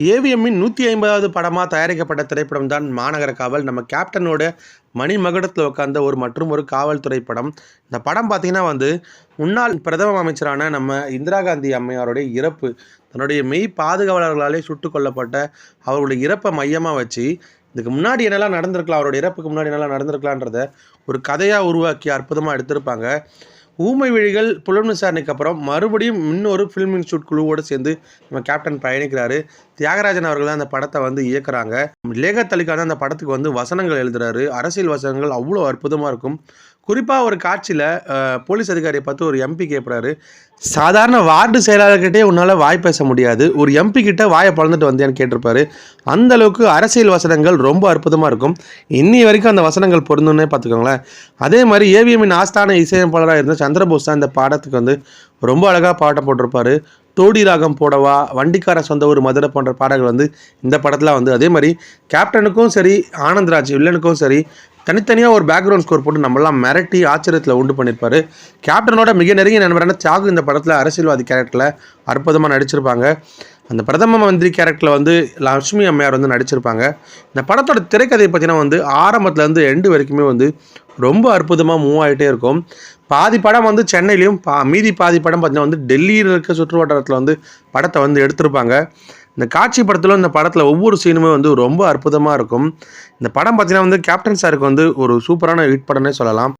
ஏவிஎம்மின் நூற்றி ஐம்பதாவது படமாக தயாரிக்கப்பட்ட திரைப்படம் தான் மாநகர காவல். நம்ம கேப்டனோட மணிமகுடத்தில் உட்கார்ந்த ஒரு மற்றும் ஒரு காவல்துறை படம். இந்த படம் பார்த்திங்கன்னா வந்து முன்னாள் பிரதம அமைச்சரான நம்ம இந்திரா காந்தி அம்மையாருடைய இறப்பு தன்னுடைய மெய் பாதுகாவலர்களாலே சுட்டு கொல்லப்பட்ட அவருடைய இறப்பை மையமாக வச்சு இதுக்கு முன்னாடி என்னெல்லாம் நடந்திருக்கலாம் அவருடைய இறப்புக்கு முன்னாடி என்னெல்லாம் நடந்திருக்கலான்றத ஒரு கதையாக உருவாக்கி அற்புதமாக எடுத்திருப்பாங்க. ஊமை விழிகள் புலன் விசாரணைக்கு அப்புறம் மறுபடியும் இன்னொரு ஃபிலிம் இன்ஸ்டியூட் குழுவோடு சேர்ந்து நம்ம கேப்டன் பயணிக்கிறாரு. தியாகராஜன் அவர்கள் தான் அந்த படத்தை வந்து இயக்குறாங்க. லேகத் அலிகான் அந்த படத்துக்கு வந்து வசனங்கள் எழுதுறாரு. அரசியல் வசனங்கள் அவ்வளோ அற்புதமாக இருக்கும். குறிப்பாக ஒரு காட்சியில் போலீஸ் அதிகாரியை பார்த்து ஒரு எம்பி கேட்குறாரு சாதாரண வார்டு செயலாளர்கிட்டே உன்னால் வாய் பேச முடியாது. ஒரு எம்பி கிட்ட வாயை பழந்துட்டு வந்தேன்னு கேட்டிருப்பாரு. அந்த அளவுக்கு அரசியல் வசனங்கள் ரொம்ப அற்புதமாக இருக்கும். இன்னி வரைக்கும் அந்த வசனங்கள் பொருந்தோன்னே பார்த்துக்கோங்களேன். அதே மாதிரி ஏவிஎம்மின் ஆஸ்தான இசையமைப்பாளராக இருந்த சந்திரபோஸ் தான் இந்த பாடத்துக்கு வந்து ரொம்ப அழகாக பாட்டம் போட்டிருப்பாரு. தோடி ராகம் போடவா வண்டிக்கார சொந்த ஊர் மதுரை போன்ற பாடல்கள் வந்து இந்த படத்தில் வந்து அதே மாதிரி கேப்டனுக்கும் சரி ஆனந்த்ராஜ் வில்லனுக்கும் சரி தனித்தனியாக ஒரு பேக்ரவுண்ட் ஸ்கோர் போட்டு நம்மளாம் மிரட்டி ஆச்சரியத்தில் உண்டு பண்ணியிருப்பார். கேப்டனோட மிக நெருங்கிய நண்பரான தியாகு இந்த படத்தில் அரசியல்வாதி கேரக்டரில் அற்புதமாக நடிச்சிருப்பாங்க. அந்த பிரதம மந்திரி கேரக்டரில் வந்து லட்சுமி அம்மையார் வந்து நடிச்சிருப்பாங்க. இந்த படத்தோட திரைக்கதை பார்த்தீங்கன்னா வந்து ஆரம்பத்துலேருந்து எண்டு வரைக்குமே வந்து ரொம்ப அற்புதமாக மூவ் ஆகிட்டே இருக்கும். பாதி படம் வந்து சென்னையிலையும் பா மீதி பாதி படம் பார்த்தீங்கன்னா வந்து டெல்லியில் இருக்க சுற்று வட்டாரத்தில் வந்து படத்தை வந்து எடுத்திருப்பாங்க. இந்த காட்சி படத்தில் இந்த படத்தில் ஒவ்வொரு சீனுமே வந்து ரொம்ப அற்புதமாக இருக்கும். இந்த படம் பார்த்திங்கன்னா வந்து கேப்டன் சாருக்கு வந்து ஒரு சூப்பரான ஹிட் படம்னே சொல்லலாம்.